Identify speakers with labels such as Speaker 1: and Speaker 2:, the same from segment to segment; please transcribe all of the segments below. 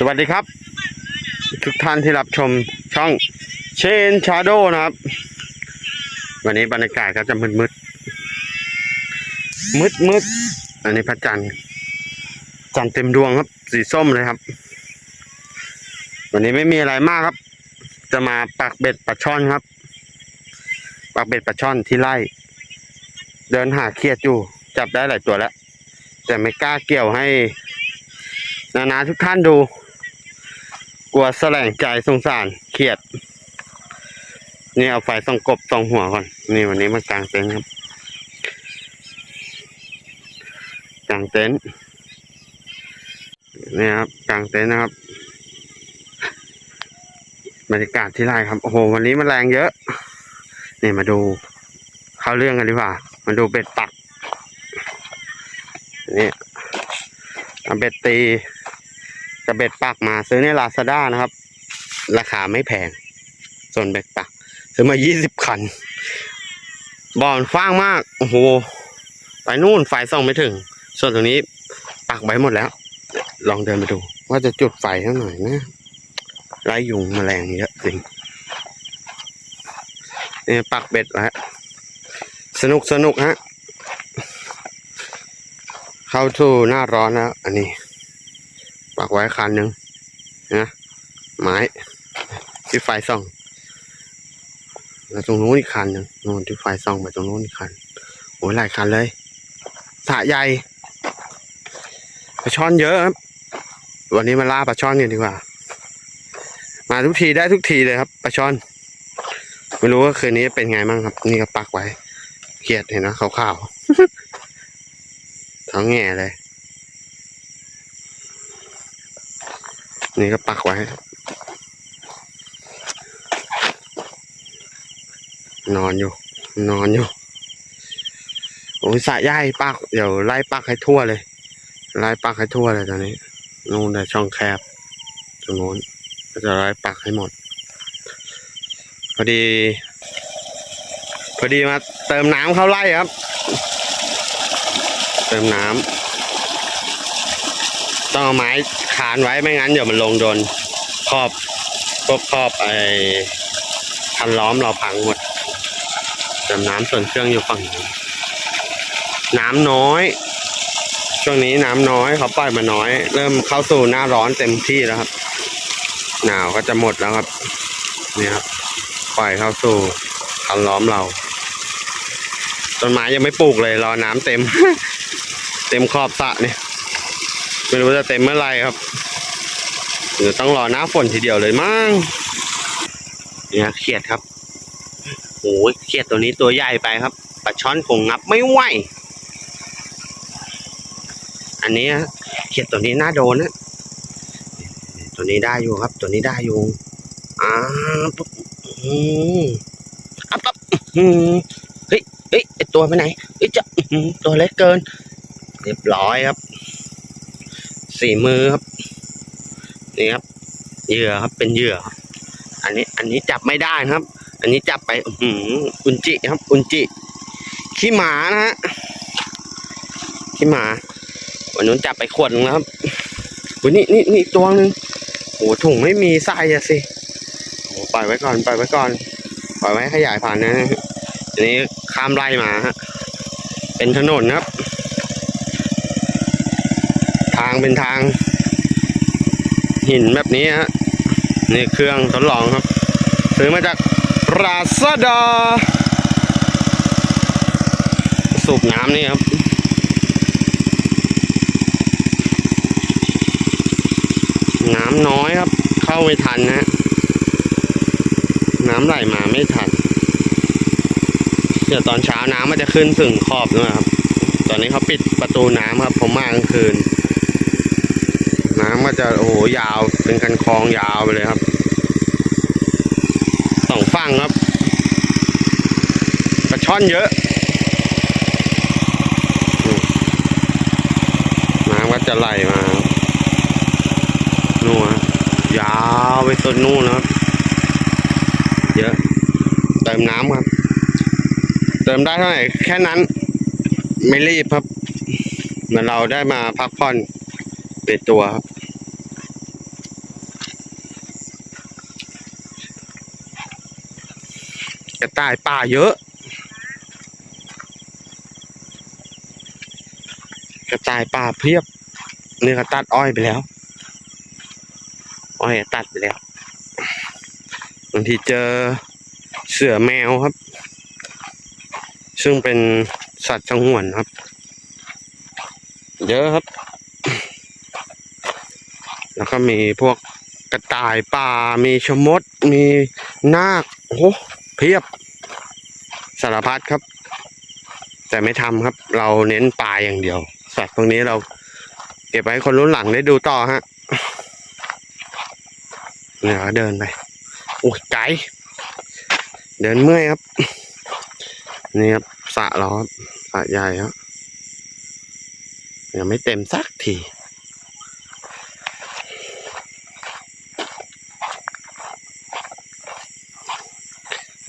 Speaker 1: สวัสดีครับ ทุกท่านที่รับชมช่องเชนชาโดนะครับ วันนี้บรรยากาศก็จะมืดมืดมืดมืดอันนี้พระจันทร์จันทร์เต็มดวงครับ สีส้มเลยครับ วันนี้ไม่มีอะไรมากครับ จะมาปักเบ็ดปลาช่อนครับ ปักเบ็ดปลาช่อนที่ไร่ เดินหาเครียดอยู่ จับได้หลายตัวแล้ว แต่ไม่กล้าเกี่ยวให้นานาทุกท่านดู ลัวแสลงใจสงสารเครียด นี่เอาไฟส่องกบส่องหัวก่อน นี่วันนี้มากางเต็นท์ครับกางเต็นท์นี่ครับกางเต็นท์นะครับบรรยากาศที่ไรครับโอ้โหวันนี้มันแมลงเยอะนี่มาดูเข้าเรื่องกันดีกว่ามาดูเบ็ดปักนี่เอาเบ็ดตี กับเบ็ดปักมาซื้อในลาซาด้านะครับ ราคาไม่แพง ส่วนเบ็ดปัก ซื้อมายี่สิบคันบอลฟ้างมาก โอ้โห ไปนู่นไฟส่องไม่ถึง ส่วนตรงนี้ปักไว้หมดแล้ว ลองเดินไปดู ว่าจะจุดไฟให้หน่อยนะไล่ยุงแมลงเยอะจริงเนี่ยปักเบ็ดไว้สนุกสนุกฮะ เข้าทูหน้าร้อนแล้วอันนี้ กไว้คันหนึ่งนะไม้ที่ไฟส่องแล้วตรงนู้นอีกคันหนึ่งนู้นที่ไฟส่องไปตรงนู้นอีกคันโอ้ยหลายคันเลยสระใหญ่ปลาช่อนเยอะครับ วันนี้มาล่าปลาช่อนกันดีกว่า มาทุกทีได้ทุกทีเลยครับปลาช่อน ไม่รู้ว่าคืนนี้เป็นไงบ้างครับ นี่ก็ปักไว้เขียดเห็นนะขาวๆทั้งแง่เลย นี่ก็ปักไว้ นอนอยู่ นอนอยู่โอ้ยสระย่ายปัก เดี๋ยวไล่ปักให้ทั่วเลย ไล่ปักให้ทั่วเลยตอนนี้ นู่นแต่ช่องแคบตรงโน้นก็จะไล่ปักให้หมด พอดี พอดีมาเติมน้ำเข้าไล่ครับ เติมน้ำ ต้องเอาไม้คานไว้ไม่งั้นเดี๋ยวมันลงโดนขอบพวกขอบไอ้คันล้อมเราพังหมดเติมน้ำส่วนเครื่องอยู่ฝั่งนู้นน้ำน้อย ช่วงนี้น้ำน้อยเขาปล่อยมาน้อย เริ่มเข้าสู่หน้าร้อนเต็มที่แล้วครับ หนาวก็จะหมดแล้วครับนี่ครับปล่อยเข้าสู่คันล้อมเราต้นไม้ยังไม่ปลูกเลยรอน้ำเต็ม เต็มขอบสระเนี่ย ไม่รู้จะเต็มเมื่อไรครับเดี๋ยวต้องรอหน้าฝนทีเดียวเลยมั้งเนี่ยเขียดครับโอ้ยเขียดตัวนี้ตัวใหญ่ไปครับปลาช่อนคงงับไม่ไหวอันนี้เขียดตัวนี้น่าโดนนะตัวนี้ได้อยู่ครับ ตัวนี้ได้อยู่อ่าปุ๊บอืมอะปั๊บอืมเฮ้ยเฮ้ยไอตัวไปไหนเฮ้ยจะอื้อหือตัวเล็กเกิน เรียบร้อยครับ สี่มือครับ นี่ครับ เหยื่อครับเป็นเหยื่อ อันนี้อันนี้จับไม่ได้นะครับ อันนี้จับไปอื้มอุนจิครับ อุนจิ ขี้หมานะฮะขี้หมา วันนู้นจับไปขวดนึงแล้วครับวันนี้นี่นี่ตัวหนึ่งโอ้ถุงไม่มีไส้อะสิโอ้ปล่อยไว้ก่อนปล่อยไว้ก่อนปล่อยไว้ขยายพันธุ์นะฮะอันนี้ข้ามไร่มาฮะเป็นถนนครับ ทางเป็นทาง หินแบบนี้ฮะนี่เครื่องทดลองครับ ซื้อมาจากราซาดา สูบน้ำนี่ครับน้ำน้อยครับ เข้าไม่ทันนะฮะน้ำไหลมาไม่ทันเดี๋ยวตอนเช้าน้ำมันจะขึ้นถึงขอบด้วยครับ ตอนนี้เขาปิดประตูน้ำครับ ผมมากลางคืน น้ำก็จะโอ้โหยาวเป็นคันคลองยาวไปเลยครับสองฝั่งครับปลาช่อนเยอะน้ำก็จะไหลมานู่นยาวไปต้นนู่นนะครับ เยอะเติมน้ำครับ เติมได้เท่าไหร่แค่นั้น ไม่รีบครับเหมือนเราได้มาพักผ่อน เอ็ดตัวครับกระต่ายป่าเยอะ กระต่ายป่าเพียบเนื้อตัดอ้อยไปแล้ว อ้อยตัดไปแล้วบางทีเจอเสือแมวครับ ซึ่งเป็นสัตว์สงหวนครับ เยอะครับ แล้วก็มีพวกกระต่ายป่า มีชะมด มีนาคโอ้เพียบสารพัดครับ แต่ไม่ทำครับ เราเน้นป่าอย่างเดียว สัตว์พวกนี้เราเก็บไว้คนรุ่นหลังได้ดูต่อฮะเนี่ยเดินไปโอ้ยไกลเดินเมื่อยครับ นี่ครับสะเราครับสะใหญ่ครับยังไม่เต็มสักที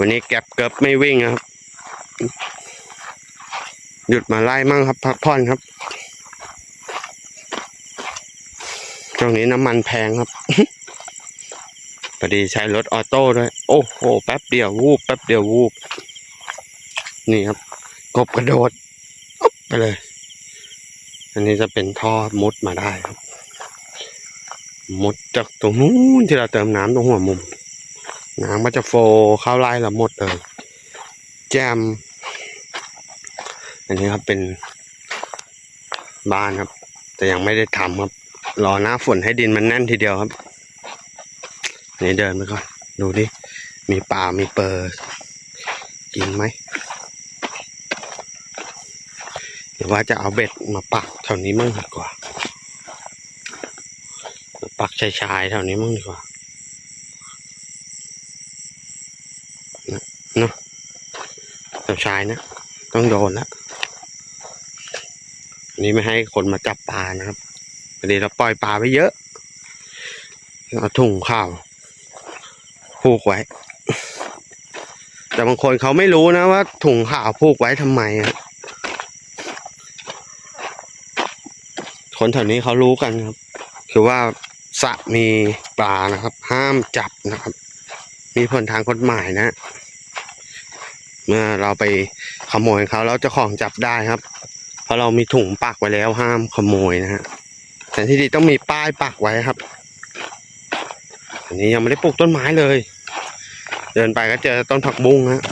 Speaker 1: วันนี้แก็บเกือบไม่วิ่งครับ หยุดมาไล่มั่งครับ พักผ่อนครับช่วงนี้น้ำมันแพงครับพอดีใช้รถออโต้ด้วย โอ้โห แป๊บเดียววูบ แป๊บเดียววูบ นี่ครับ กบกระโดดไปเลย อันนี้จะเป็นท่อมุดมาได้ครับ มุดจากตรงนู้นที่เราเติมน้ำตรงหัวมุม น้ำมันจะโฟเข้าไล่เราหมดเลย แจม อันนี้ครับเป็นบ้านครับ แต่ยังไม่ได้ทำครับ รอหน้าฝนให้ดินมันแน่นทีเดียวครับ นี่เดินไปก่อน ดูดิ มีป่ามีเปอร์กินไหมหรือว่าจะเอาเบ็ดมาปักแถวนี้มั่งดีกว่า ปักชายชายแถวนี้มั่งดีกว่า แถวชายนะต้องโดนแล้วอันนี้ไม่ให้คนมาจับปลานะครับพอดีเราปล่อยปลาไปเยอะเอาถุงข้าวผูกไว้ แต่บางคนเขาไม่รู้นะว่า ถุงข้าวผูกไว้ทำไมอะคนแถวนี้เขารู้กันครับ คือว่าสะมีปลานะครับ ห้ามจับนะครับ มีผลทางกฎหมายนะ เมื่อเราไปขโมยเขาแล้วเจ้าของจับได้ครับ เพราะเรามีถุงปักไว้แล้วห้ามขโมยนะฮะแต่ที่ดีต้องมีป้ายปักไว้ครับ อันนี้ยังไม่ได้ปลูกต้นไม้เลย เดินไปก็เจอต้นผักบุ้งฮะ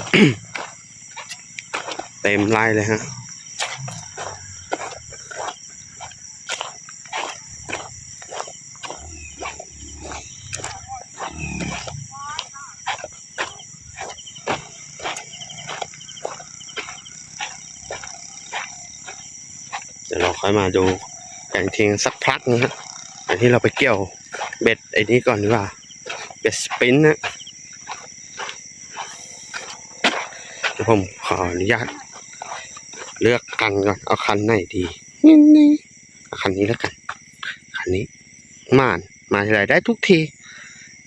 Speaker 1: เต็มไร่เลยฮะ เดี๋ยวเรา ค่อยมาดูอย่งทิ้งสักพักนะฮะอันที่เราไปเกี่ยวเบ็ดไอ้นี้ก่อนดีกว่า เบ็ดสปินนะผมขออนุญาตเลือกกันก่อน เอาคันไหนดีนี่นี่เอาคันนี้แล้วกัน คันนี้ม่าน มาทีไรได้ทุกที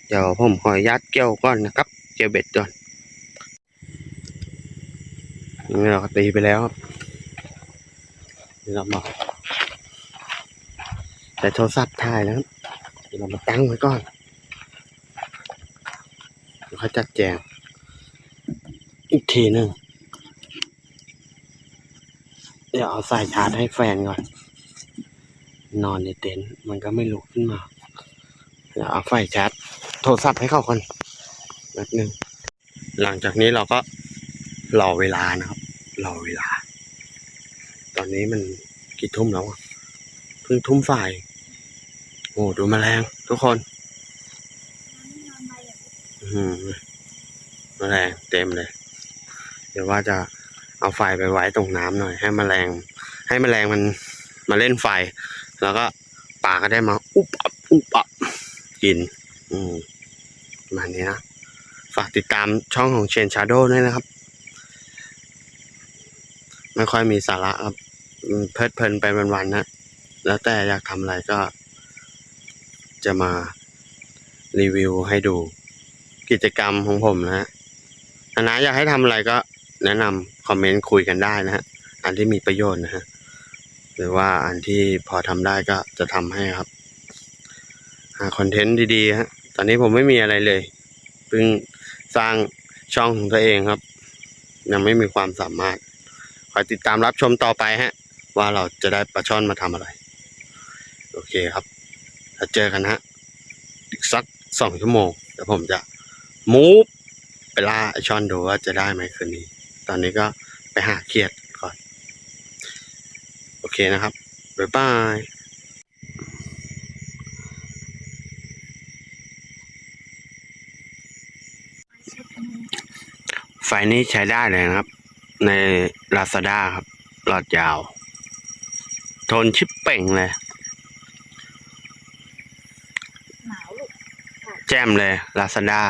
Speaker 1: เดี๋ยวผมขออนุญาตเกี่ยวก่อนนะครับ เกี่ยวเบ็ดก่อนนี่เราตีไปแล้วครับ นี่เราบอก แต่โทรศัพท์ถ่ายแล้วครับเดี๋ยวเรามาตั้งไว้ก่อนแล้วค่อยจัดแจงอีกทีหนึ่งเดี๋ยวเอาสายชาร์จให้แฟนก่อน นอนในเต็นท์มันก็ไม่ลุกขึ้นมาเดี๋ยวเอาไฟชาร์จโทรศัพท์ให้เขาก่อนแป๊บหนึ่งหลังจากนี้เราก็รอเวลานะครับรอเวลา ตอนนี้มันกี่ทุ่มแล้วอะเพิ่งทุ่มฝ่าย อ้ดูแมลงทุกคนอืมแมลงเต็มเลย เดี๋ยวว่าจะเอาไฟไปไว้ตรงน้ำหน่อย ให้แมลง ให้แมลงมันมาเล่นไฟ แล้วก็ปลาก็ได้มา อุบอับอุบอับกิน อืมประมาณนี้นะ ฝากติดตามช่องของเชนชาโดด้วยนะครับ ไม่ค่อยมีสาระครับเพลิดเพลินไปวันๆนะ แล้วแต่อยากทำอะไรก็ จะมารีวิวให้ดู กิจกรรมของผมนะฮะถ้านะอยากให้ทำอะไรก็แนะนำคอมเมนต์คุยกันได้นะฮะ อันที่มีประโยชน์นะฮะ หรือว่าอันที่พอทำได้ก็จะทำให้ครับ หาคอนเทนต์ดีๆฮะ ตอนนี้ผมไม่มีอะไรเลยเพิ่งสร้างช่องของตัวเองครับ ยังไม่มีความสามารถคอยติดตามรับชมต่อไปฮะ ว่าเราจะได้ปลาช่อนมาทำอะไร โอเคครับ แล้วเจอกันฮะอีกสักสองชั่วโมงเดี๋ยวผมจะมูฟไปล่าไอชอนดูว่าจะได้ไหมคืนนี้ ตอนนี้ก็ไปหาเขียดก่อน โอเคนะครับ บ๊ายบายไฟนี้ใช้ได้เลยนะครับ ใน Lazada ครับ หลอดยาว ทนชิปเป่งเลย แจ่มเลย Lazada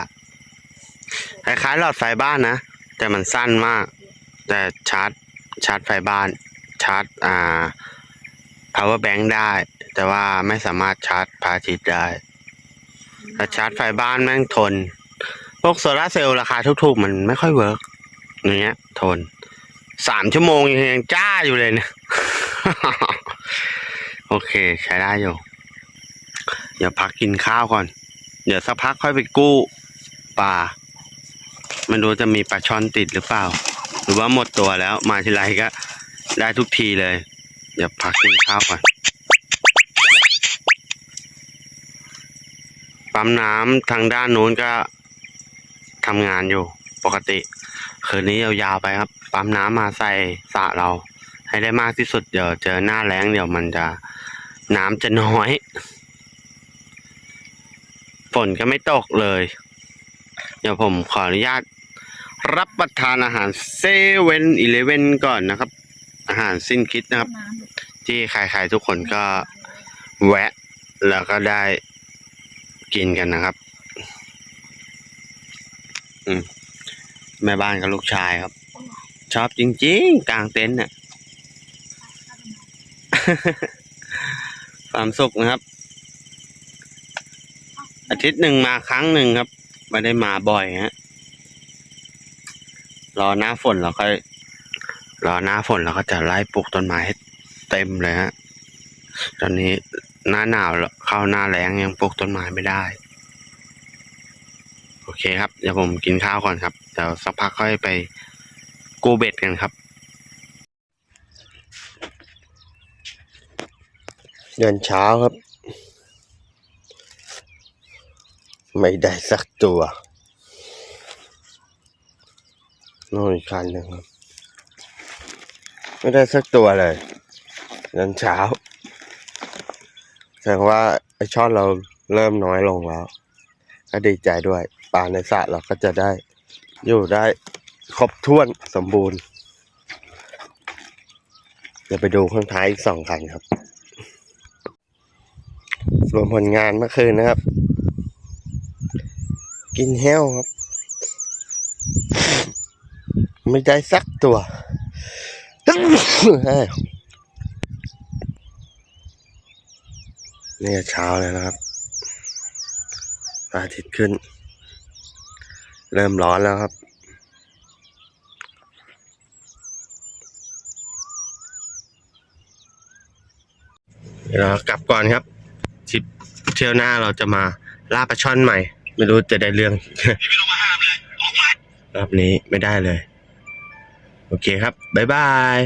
Speaker 1: คล้ายๆหลอดไฟบ้านนะ แต่มันสั้นมาก แต่ชาร์จชาร์จไฟบ้าน ชาร์จอ่า power bank ได้ แต่ว่าไม่สามารถชาร์จพระอาทิตย์ได้ถ้าชาร์จไฟบ้านแม่งทน พวกโซลาเซลล์ราคาถูกๆ มันไม่ค่อยเวิร์กอย่างเงี้ย ทนสามชั่วโมงยังจ้าอยู่เลยเนี่ยโอเค ใช้ได้อยู่ เดี๋ยวพักกินข้าวก่อน เดี๋ยวสักพักค่อยไปกู้ปลาไม่รู้จะมีปลาช่อนติดหรือเปล่า หรือว่าหมดตัวแล้วมาทีไรก็ได้ทุกทีเลย เดี๋ยวพักกินข้าวก่อนปั๊มน้ำทางด้านนู้นก็ทำงานอยู่ปกติ คืนนี้ยาวๆไปครับ ปั๊มน้ำมาใส่สระเรา ให้ได้มากที่สุดเดี๋ยวเจอหน้าแล้งเดี๋ยวมันจะน้ำจะน้อย นก็ไม่ตกเลย เดี๋ยวผมขออนุญาต รับประทานอาหารเซเว่นอีเลเว่นก่อนนะครับ อาหารสิ้นคิดนะครับ ที่ใครๆทุกคนก็แวะ แล้วก็ได้กินกันนะครับ อืมแม่บ้านกับลูกชายครับ ชอบจริงๆ กลางเต็นท์เนี่ยความสุขนะครับ อาทิตย์หนึ่งมาครั้งหนึ่งครับ ไม่ได้มาบ่อยฮะรอหน้าฝนเราก็รอหน้าฝนเราก็จะไล่ปลูกต้นไม้ให้เต็มเลยฮะ ตอนนี้หน้าหนาวเข้าหน้าแล้งยังปลูกต้นไม้ไม่ได้ โอเคครับ เดี๋ยวผมกินข้าวก่อนครับ เดี๋ยวสักพักค่อยไปกู้เบ็ดกันครับ เดินเช้าครับ ไม่ได้สักตัวโน่นอีกคันหนึ่งครับ ไม่ได้สักตัวเลยเดินเช้า แสดงว่าไอช่อนเราเริ่มน้อยลงแล้วก็ดีใจด้วย ปลาในสระเราก็จะได้อยู่ได้ครบถ้วนสมบูรณ์เดี๋ยวไปดูข้างท้ายอีกสองคันครับส่วนผลงานเมื่อคืนนะครับ กินแห้วครับ ไม่ได้สักตัวนี่เช้าแล้วนะครับอาทิตย์ขึ้น เริ่มร้อนแล้วครับเดี๋ยวเรากลับก่อนครับทริปเที่ยวหน้าเราจะมาล่าปลาช่อนใหม่ ไม่รู้จะได้เรื่องรอบนี้ไม่ได้เลย โอเคครับ บ๊ายบาย